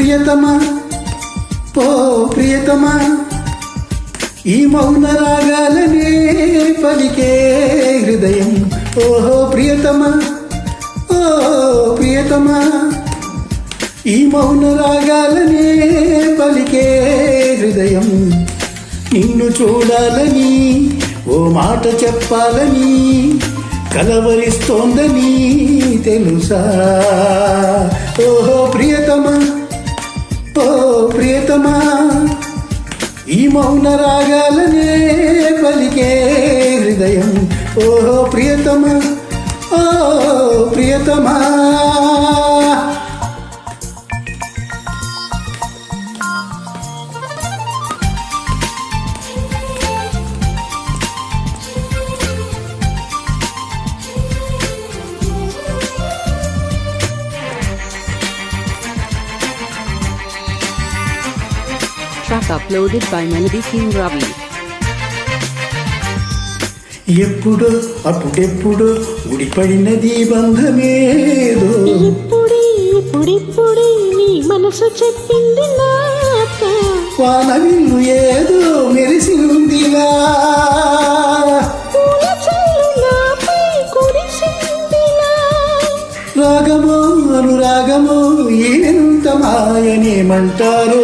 ప్రియతమా ఓ ప్రియతమా ఈ మౌన రాగాలనే పలికే హృదయం. ఓహో ప్రియతమా ఓ ప్రియతమా ఈ మౌన రాగాలనే పలికే హృదయం. నిన్ను చూడాలని ఓ మాట చెప్పాలని కలవరిస్తోందని తెలుసా? ఓహో ప్రియతమా ప్రియతమా ఈ మౌన రాగాలనే పలికే హృదయం. ఓహో ప్రియతమా ఓ ప్రియతమా. Track uploaded by Melody King Ravi. ఎప్పుడో అప్పుడెప్పుడో ఉడిపడినది బంధమేదో ఇప్పుడే ఇప్పుడిప్పుడే నీ మనసు చెప్పింది నాక వానవిల్లు ఏదో నాపై కురిసిందిలా రాగమో అనురాగమో ఎంత మాయనేమంటారో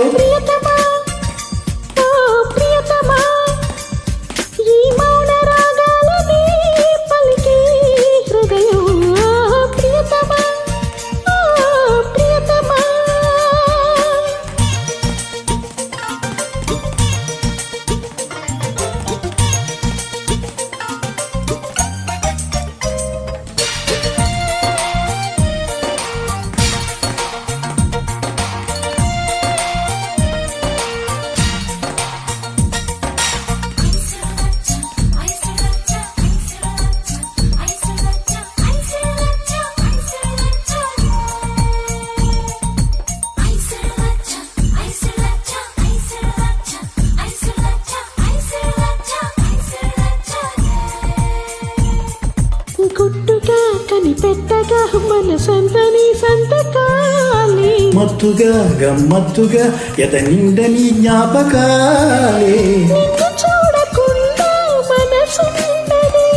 గుట్టుగా కనిపెట్టగా మనసంతని సంతకాలే. మత్తుగా గమ్మత్తుగా ఎద నిండని జ్ఞాపకాలే. నిన్ను చూడకుండా మనసుండదే.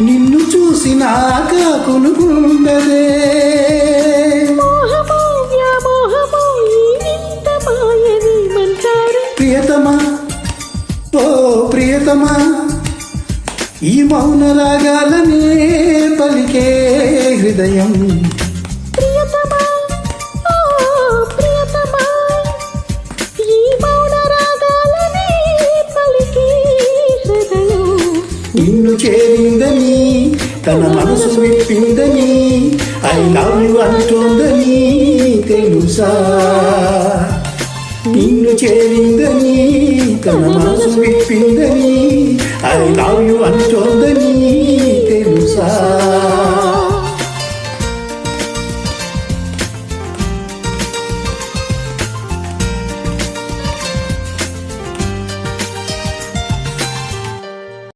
నిన్ను చూసినాక మంటారు ప్రియతమా ఓ ప్రియతమా ఈ మౌన రాగాలనే పలికే హృదయం. ప్రియతమా ఓ ప్రియతమా ఈ మౌన రాగాలనే పలికే హృదయం. నిన్ను చేరిందని తన మనసు విప్పిందని ఐ లవ్ యు అంటోందని తెలుసా? నిన్ను చేరిందని తన మనసు విప్పిందని